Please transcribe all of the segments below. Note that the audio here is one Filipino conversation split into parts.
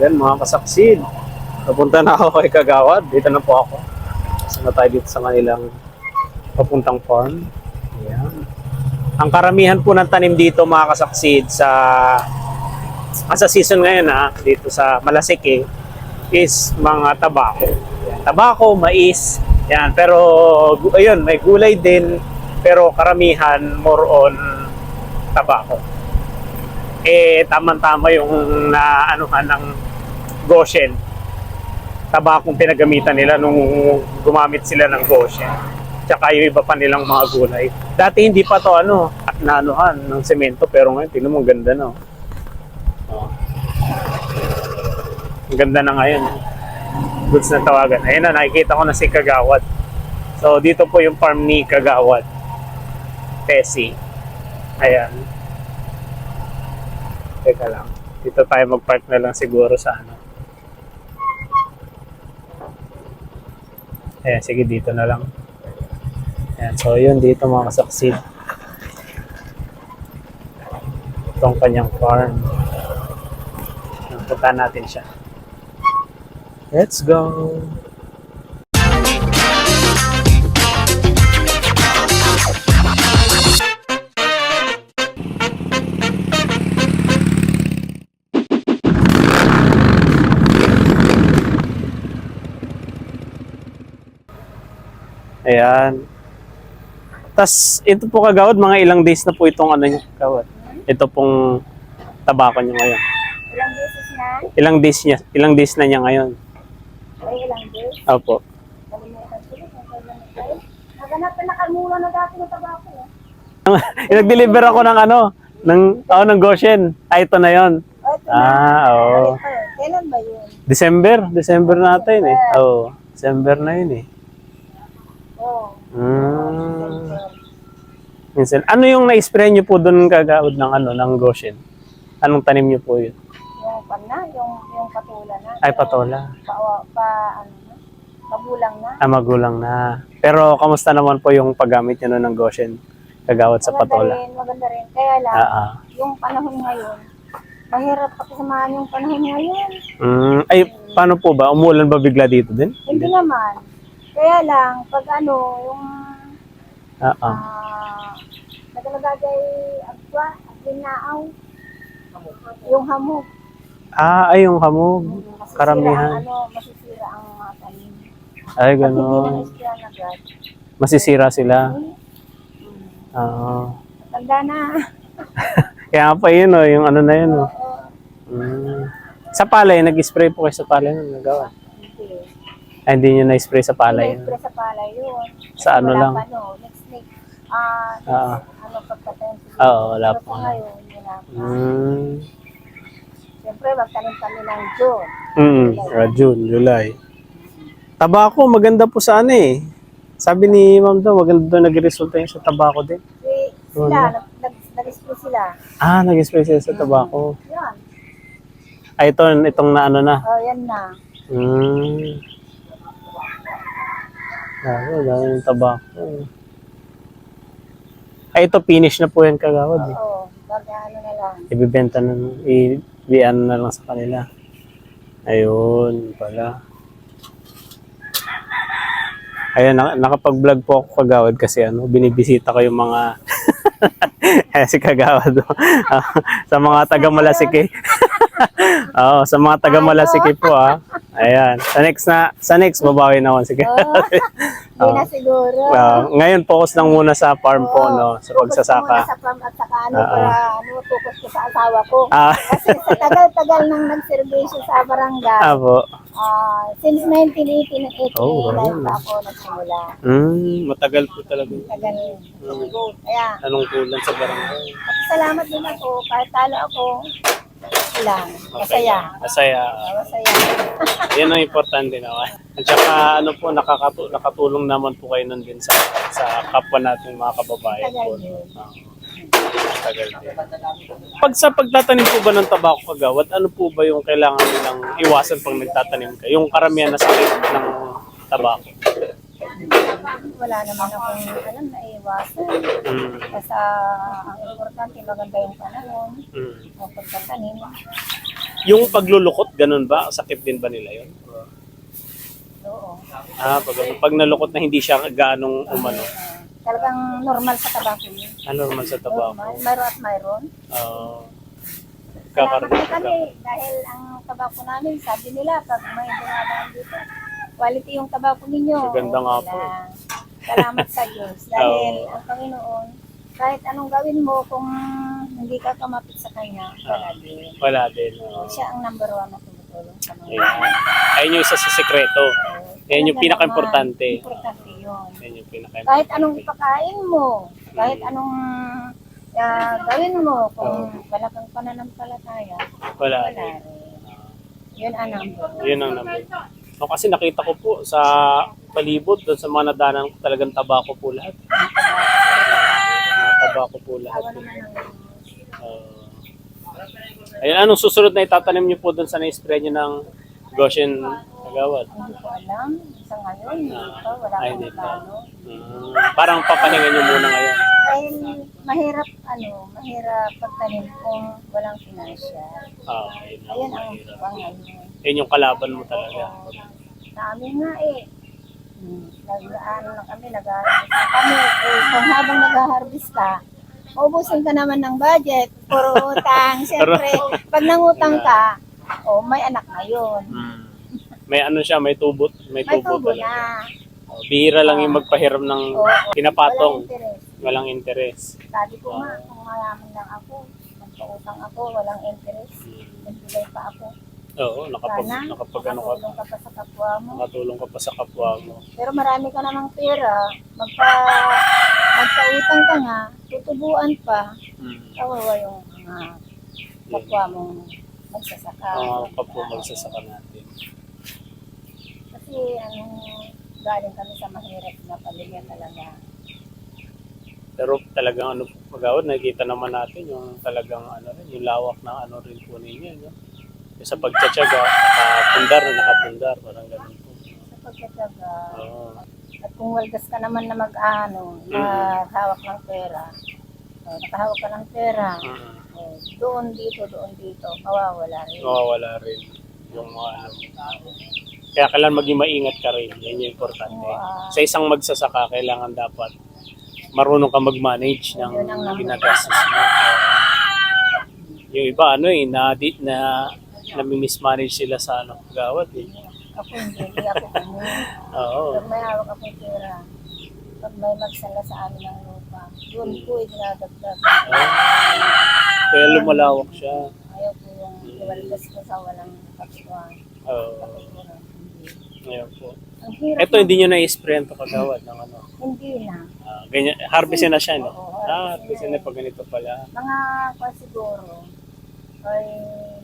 Yan mga kasaksid. Napunta na ako kay Kagawad. Dito na po ako. Sama tayo dito sa kanilang papuntang farm. Ayan. Ang karamihan po ng tanim dito mga kasaksid sa ah, sa season ngayon ha, dito sa Malasike is mga tabako. Yan. Tabako, mais, yan. Pero ayun, may gulay din pero karamihan more on tabako. Eh tama-tama yung naanuhan ng Goshen. Tabakong pinagamitan nila nung gumamit sila ng Goshen. Tsaka yung iba pa nilang mga gulay. Dati hindi pa to ano, naanuhan ng semento pero ngayon tingnan mo ang ganda no. Oh. Ang ganda na ngayon. Goods na tawagan. Ayun na, nakikita ko na si Kagawad. So, dito po yung farm ni Kagawad. Tessie. Ayan. Teka lang. Dito tayo mag-park na lang siguro sa ano. Ayan, sige dito na lang. Ayan, so yun dito mga kasaksid. Itong kanyang farm. Punta natin siya. Let's go! Ayan. Tas ito po kagawad, mga ilang days na po itong ano niya, kagawad. Ito pong tabako niya ngayon. Ilang beses na? Ilang days niya, ilang days na niya ngayon. Ay, ilang days? Opo. Naganap na nakamura na dati ng tabako. eh. Nag-deliver ako ng ano, ng oh, ng Goshen. Ah, ito na 'yon. Oh, Ah, na. oo. Caliper. Kailan ba yun? December, December natin eh. Oh, December na 'yun eh. Oo. Mm. Minsan, ano yung na-spray niyo po doon kagaod ng ano, ng Goshen? Anong tanim niyo po 'yun? Yung pan na, yung, yung patola na. Ay, patola. Pa, pa, ano na, mabulang na. Ah, magulang na. Pero kamusta naman po yung paggamit niyo nun ng Goshen? Kagawad sa Maganda patola. rin, maganda rin. Kaya lang, Ah, ah. yung panahon ngayon, mahirap pakisamahan yung panahon ngayon. Mm, ay, paano po ba? Umulan ba bigla dito din? Hindi naman. Kaya lang, pag ano, yung Ah, ah. Ah, nagalagay agwa, aginaaw. Yung hamog. Ah, ay, yung hamog. Masisira Karamihan. Ang, ano, masisira ang mga tanim. Ay, gano'n. Masisira sila. Oo. Tanda na. Kaya pa yun, oh, yung ano na yun. Oh. Oo, Mm. Sa palay, nag-spray po kayo sa palay nun, nagawa. Ay, hindi nyo na-spray sa palay. Na-spray sa palay yun. Sa ano Wala lang? Pa, no. Next week. Ah, next, Ah. ano, pagkatayin siguro. Oo, wala Pero pa. sa ngayon, wala pa. Mm. Siyempre, magtanim kami ng June. Mm. Ah, June, July. Tabako, maganda po sa ano eh. Sabi ni ma'am daw, maganda daw nag-resulta yun sa tabako din. Eh, sila, nag, nag, nag-spray sila. Ah, nag-spray sila sa tabako. Yan. Ay, ito, itong na ano na. Oh, yan na. Mm. Dami, dami yung tabako. Ay, ito, finish na po yan kagawad. Eh. Oo, pag ano na lang. Ibibenta na, i, i- ano na lang sa kanila. Ayun, pala. Ayun, nak- nakapag-vlog po ako kagawad kasi ano, binibisita ko yung mga eh, si kagawad. Ah, sa mga taga Malasike. Oo, sa mga taga Malasike po ah. Ayan. Sa next na, sa next babawi naman si kagawad. Hindi na siguro. Ah, ngayon focus lang muna sa farm po no, sa Focus ko muna pagsasaka. sa farm at saka ano, Oo. para ano, focus ko sa asawa ko. Ah, Kasi sa tagal-tagal nang nag-servisyo sa barangay, apo. ah, since 1980 na 89 Oh, pa ako nagsimula. Mm, matagal po talaga. Tagal. Kaya, Anong kulang sa barangay? at salamat din ako. Kahit talo ako, lang. Masaya. Masaya. Masaya. Yan ang importante naman. At saka ano po, nakakatu nakatulong naman po kayo nun din sa, sa kapwa nating mga kababayan po. Ah, tagal din. Pag sa pagtatanim po ba ng tabako kagawad, ano po ba yung kailangan nilang iwasan pag nagtatanim ka? Yung karamihan na sakit ng tabako. Wala naman akong alam na iwasan. Mm, Basta ang importante maganda yung panahon. mm. o pagtatanim. Yung paglulukot, ganun ba? Sakit din ba nila yun? Oo. Ah, pag, pag nalukot na hindi siya ganong umano. Ah, talagang normal sa tabako yun. Ah, normal sa tabako. Normal. Mayroon at mayroon. Ah, Salamat kakaroon din kami dahil ang tabako namin, sabi nila, pag may dumadaan dito, quality yung tabako ninyo. Maganda nga po. lang. Salamat sa Diyos. Dahil ang Panginoon, kahit anong gawin mo, kung hindi ka kamapit sa Kanya, wala din. Wala din. So, siya ang number one na tumutulong sa mga Ayun. Ayun yung isa sa sekreto. Yan yung pinaka-importante. Importante yun. Yan yung pinaka Kahit anong ipakain mo, kahit anong ah, gawin mo, kung wala kang pananampalataya, Wala wala din. rin. Yun ang number one. Yun ang namin. No, kasi nakita ko po sa palibot, doon sa mga nadanan talagang tabako po lahat. Tabako po lahat. Uh, ayun, anong susunod na itatanim niyo po doon sa na-spray niyo ng Goshen Agawad? hindi ko alam. Sa ngayon, dito, wala Ay, akong plano. Mm, parang papaningan niyo muna ngayon. Dahil mahirap, ano, mahirap pagtanim kung walang financial. Ah, ayun ang Ayun ang mahirap. pangayon. Yun yung kalaban mo talaga. Sa amin nga eh. Hmm, nag-ano na kami, nag-harvest na kami. Eh, kung habang nag-harvest ka, maubusin ka naman ng budget, puro utang. Siyempre, pag nangutang ka, oh, may anak na yun. Mm. May ano siya, may tubot. May May tubo tubo talaga. na. Oh, Bihira lang yung magpahiram ng pinapatong. Walang interest. Walang interes. Sabi ko nga, kung mayaman lang ako, magpautang ako, walang interest. Nagbigay pa ako. Oo, nakapag, Sana, nakapag ano ka, makatulong ka pa sa kapwa mo. nakatulong ka pa sa kapwa mo. Pero marami ka namang pera, magpa, magpautang ka nga, tutubuan pa, Mm. kawawa yung mga kapwa mong magsasaka. Mga kapwa magsasaka natin. Kasi ano, galing kami sa mahirap na pamilya talaga. Pero talagang ano, magawad, nakikita naman natin yung talagang ano rin, yung lawak ng ano rin po ninyo. No? Yung sa pagtsatsaga, nakapundar na nakapundar, parang ganun po. Sa pagkatsaga, Oo. at kung walgas ka naman na mag-ano, na hawak ng pera, oh, nakahawak ka ng pera, Mm. oh, doon dito, doon dito, mawawala rin. Mawawala rin yung mga ano. Kaya kailangan maging maingat ka rin. Yan yung importante. Oo. Sa isang magsasaka, kailangan dapat marunong ka mag-manage ng ginagastos mo. Yung iba, ano eh, na, di, na, nami-mismanage sila sa ano, gawad eh. Ako hindi, hindi ako ganun. Oo. Pag may hawak akong pera, pag may magsala sa amin ng lupa, doon ko idinadagdag. Kaya lumalawak siya. Ayaw ko yung iwaldas ko sa walang kapituan. Oo. Ngayon po. Ito, hindi nyo na-spray ito kagawad ng ano. Hindi na. Ah, ganyan, harvestin na siya, no? Oo, Ah, harvestin harvestin na pag ganito pala. Mga pa siguro, ay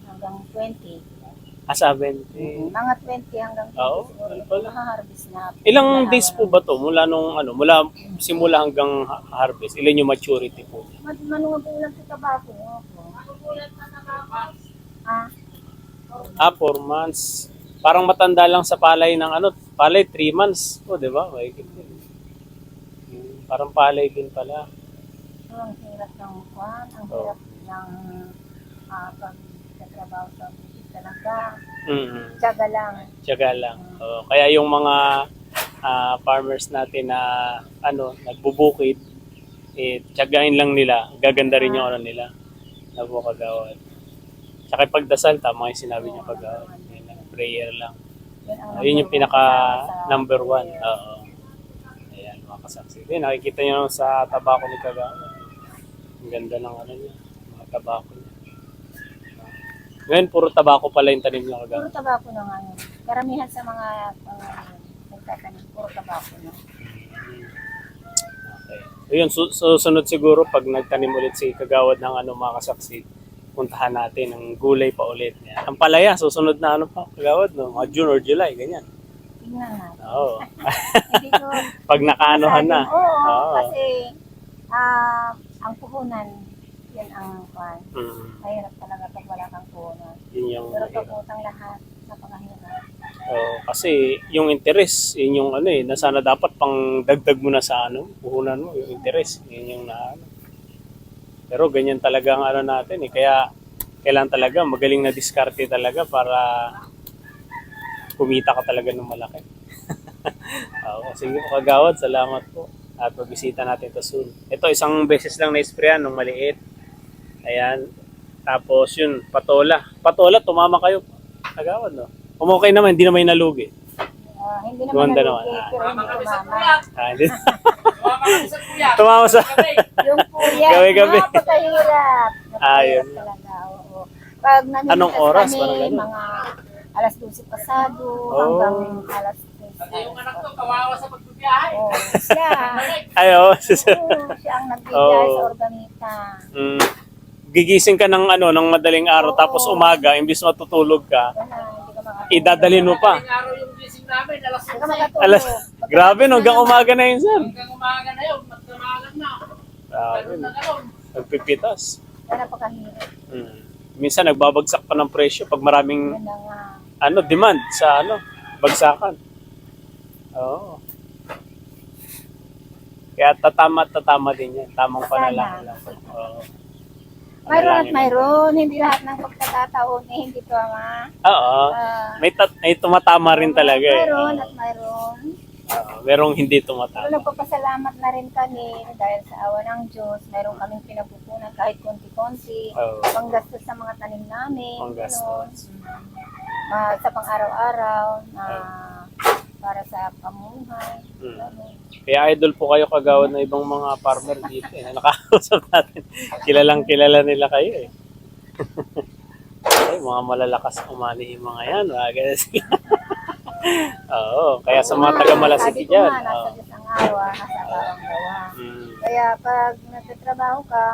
hanggang 20. Ah, 70. Mga 20 hanggang 20 Oo, siguro. ano pala. Makaharvest na. Ilang Na- days po ba to mula nung ano, mula simula hanggang ha- harvest? Ilan yung maturity po? Mad manubulan sa tabako. Opo. Ah, Ah, 4 months. Parang matanda lang sa palay ng ano, palay 3 months. O, di ba? May Hmm, Parang palay din pala. ang hirap ng kwan, ang Oo. hirap ng ah, pagtatrabaho sa bukid talaga. Mm. Tiyaga lang. Tiyaga lang. Oo, kaya yung mga ah, farmers natin na ano, nagbubukid, eh, tiyagain lang nila. Gaganda rin yung ano nila. Nabukagawad. Tsaka yung pagdasal, tama yung sinabi niya kagawad. Yun lang, Prayer lang. Yun ang Ayun yung pinaka number one. Oo. Ayan, mga kasaksi. Ayun, nakikita nyo sa tabako ni Kagawa. Ang ganda ng ano niya, mga tabako niya. Ngayon, puro tabako pala yung tanim niya Puro tabako na nga yun. Karamihan sa mga mga nagtatanim, puro tabako na. Okay. Ayun, su- susunod siguro pag nagtanim ulit si Kagawad ng ano mga kasaksi, puntahan natin ng gulay pa ulit. Yan. Ang palaya, susunod na ano pa, Kagawad, no? mga June or July, ganyan. Tingnan natin. Oo. Hindi ko pag nakaanohan na. Oo, Oo. kasi ah, ang puhunan, yun ang kwan. Mm, Mahirap talaga pag wala kang puhunan. yun yung Pero pag utang lahat, napakahirap. Oo, kasi yung interest, yun yung ano eh, na sana dapat pang dagdag mo na sa ano, puhunan mo, yung interest, yun yung na ano. Pero ganyan talaga ang ano natin eh, kaya kailangan talaga magaling na diskarte talaga para kumita ka talaga ng malaki. Oo, sige po kagawad, salamat po. At pagbisita natin ito soon. Ito, isang beses lang na-sprayan nung maliit. Ayan. Tapos yun, patola. Patola, tumama kayo. Kagawad, no? Kung okay naman, hindi naman yung nalugi. Ah, hindi Gumanda naman naman, nalugi, ah. pero hindi tumama. Ah, hindi. tumama sa... Yung kuya, Gabi-gabi. napakahirap. Ah, yun. Napakahirap talaga, oo. Pag namimitas Anong oras? kami, Parang ganun. mga alas 12 pasado, Oh. hanggang alas 3. Yung anak ko, kawawa sa pagbibiyahe. Oo, siya. Ay, oo. Siya ang nagbigay Oh. sa organita. Mm, gigising ka ng ano ng madaling araw tapos umaga imbis matutulog ka Wala, idadalhin mo pa Madaling araw yung gising namin, alas Hindi ka 11. makatulog. alas grabe no hanggang umaga na yun sir Hanggang umaga na yun, magdamagan na. grabe Ganun no na ganun. nagpipitas Kaya napakahirap. mm. minsan nagbabagsak pa ng presyo pag maraming nga. ano demand sa ano bagsakan oo kaya tatama at tatama din yan tamang panalangin lang oo Mayroon at mayroon. Hindi lahat ng pagkakataon eh, hindi tama. oo Ah, may, tat- may tumatama rin talaga eh Mayroon Oo. at mayroon. Oo, merong hindi Pero tumatama nagpapasalamat na rin kami dahil sa awa ng Diyos, mayroon kaming pinapupunan kahit konti-konti. Oo. Panggastos sa mga tanim namin. Panggastos. ganun. Ma- sa pang-araw-araw na para sa pamuhay. Mm. ganun. Kaya idol po kayo kagawad ng ibang mga farmer dito eh. Nakakausap natin. Kilalang kilala nila kayo eh. Ay, mga malalakas umani yung mga yan. Ganun sila. Oo, kaya sa mga taga Sabi Malasiki ko dyan. nga, nasa oo. Diyos ang awa, nasa bawang gawa. Mm, Kaya pag nagtatrabaho ka,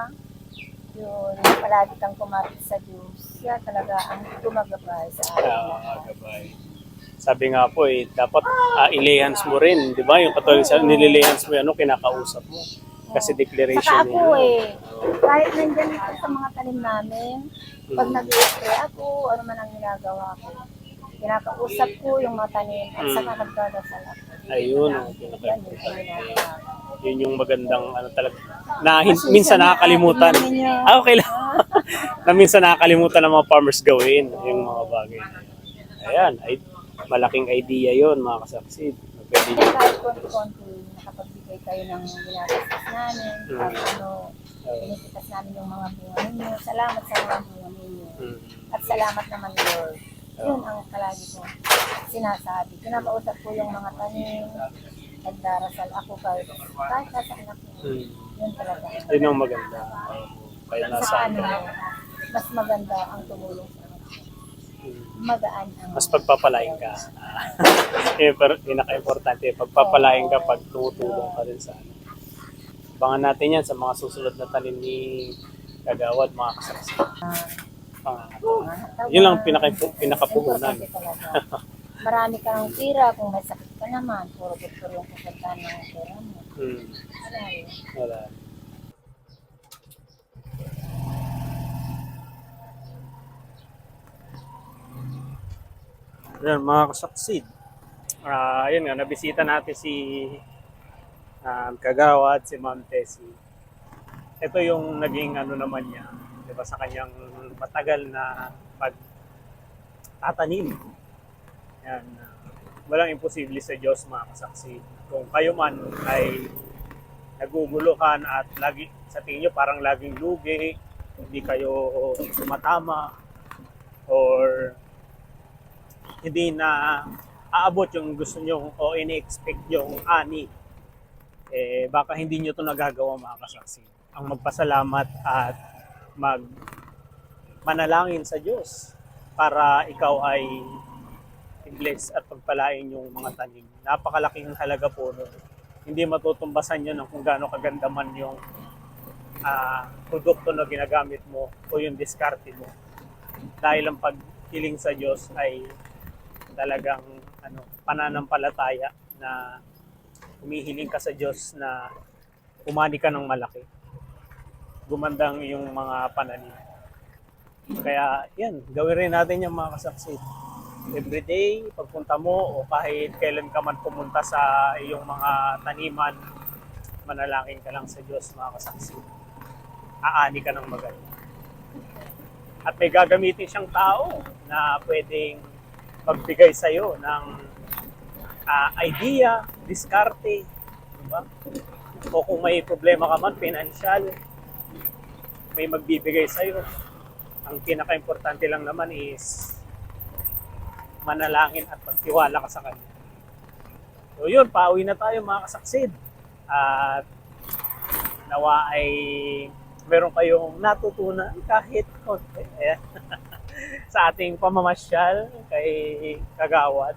yun, palagi kang kumapit sa Diyos. Siya talaga ang gumagabay sa atin. ah, gabay. Sabi nga po eh, dapat uh, ilehans mo rin, di ba? Yung katulad sa nililehans mo, yan, ano, kinakausap mo. Kasi declaration Saka niya. ako eh, kahit nandyan ito sa mga tanim namin, pag Mm. nag-i-spray ako, ano man ang ginagawa ko, kinakausap ko yung mga tanim at Mm. saka nagdadasal ako. Ayun, ang Yan yung pinaka ginagawa ko. Yun yung magandang ano talaga. Na hin- minsan nakakalimutan. Ah, okay lang. na minsan nakakalimutan ng mga farmers gawin yung mga bagay. na yun. Ayan, ay malaking idea yon mga kasaksid. Pwede Kaya kahit konti-konti, nakapagbigay kayo ng ginagastos namin, Mm. at ano, pinipitas namin yung mga bunga ninyo. Salamat sa mga bunga ninyo. Mm. At salamat naman Lord. Yun ang palagi ko sinasabi. Kinakausap ko yung mga tanim, nagdarasal ako kahit, kahit nasa anak ko. Mm. Yun talaga. Yun ang maganda. Oo. Kaya nasa Sa ano, mas maganda ang tumulong sa. Magaan ang mas pagpapalain ka. eh, pero pinaka-importante, pagpapalain ka pag tumutulong ka rin sa ano. Abangan natin yan sa mga susunod na tanim ni Kagawad, mga kasaksid. Pangangatawan. mga Yun lang pinaka pinakapuhunan. Marami kang tira kung may sakit ka naman. Puro doktor yung pupuntahan ng pera mo. Hmm. Wala yun. Wala. Yan, mga kasaksid. Ah, yun nga, nabisita natin si um, Kagawad, si Ma'am Tessie. Ito yung naging ano naman niya, di ba, sa kanyang matagal na pagtatanim. Yan. ah, walang imposible sa Diyos, mga kasaksid. Kung kayo man ay naguguluhan at lagi sa tingin nyo parang laging lugi, hindi kayo tumatama or hindi na aabot yung gusto nyo o ini-expect yung ani, eh baka hindi nyo to nagagawa mga kasaksi. Ang magpasalamat at mag manalangin sa Diyos para ikaw ay i-bless at pagpalain yung mga tanim. Napakalaking halaga po nun. Hindi matutumbasan yun ng kung gaano kaganda man yung ah, produkto na ginagamit mo o yung diskarte mo. Dahil ang paghiling sa Diyos ay talagang ano, pananampalataya na humihiling ka sa Diyos na umani ka ng malaki. Gumandang yung mga pananim. Kaya yan, gawin rin natin yung mga kasaksi. Every day, pagpunta mo o kahit kailan ka man pumunta sa iyong mga taniman, manalangin ka lang sa Diyos mga kasaksi. Aani ka ng maganda. At may gagamitin siyang tao na pwedeng magbigay sa'yo ng ah, idea, diskarte, diba? O kung may problema ka man, financial, may magbibigay sa'yo. Ang pinaka-importante lang naman is manalangin at magtiwala ka sa Kanya. So yun, pauwi na tayo mga kasaksid. At nawa ay meron kayong natutunan kahit konti Ayan. sa ating pamamasyal kay Kagawad.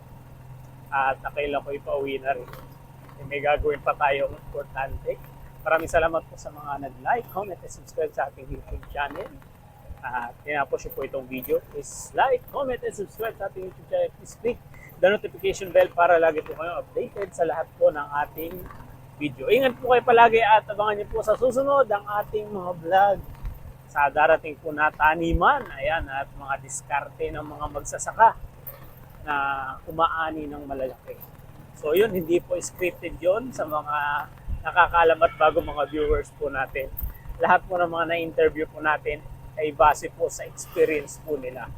At nakailan ko ipauwi na rin. Eh, May gagawin pa tayong importante. Maraming salamat po sa mga nag-like, comment, and subscribe sa ating YouTube channel. At tinapos po itong video. Please like, comment, and subscribe sa ating YouTube channel. Please click the notification bell para lagi po kayo updated sa lahat po ng ating video. Ingat po kayo palagi at abangan niyo po sa susunod ang ating mga vlog sa darating po na taniman. Ayan, at mga diskarte ng mga magsasaka na umaani ng malalaki. So yun, hindi po scripted yon sa mga nakakalam at bago mga viewers po natin. Lahat po ng mga na-interview po natin ay base po sa experience po nila.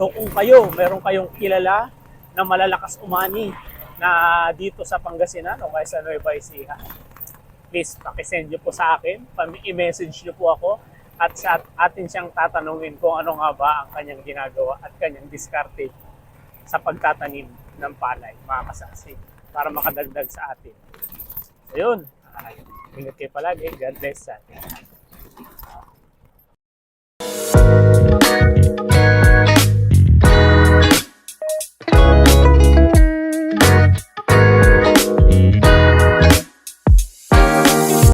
So kung kayo, meron kayong kilala na malalakas umani na dito sa Pangasinan o kaya sa Nueva Ecija, please pakisend nyo po sa akin, i-message nyo po ako at sa atin siyang tatanungin kung ano nga ba ang kanyang ginagawa at kanyang diskarte sa pagtatanim ng palay, mga kasaksi, para makadagdag sa atin. So yun, ingat kayo palagi. God bless sa atin.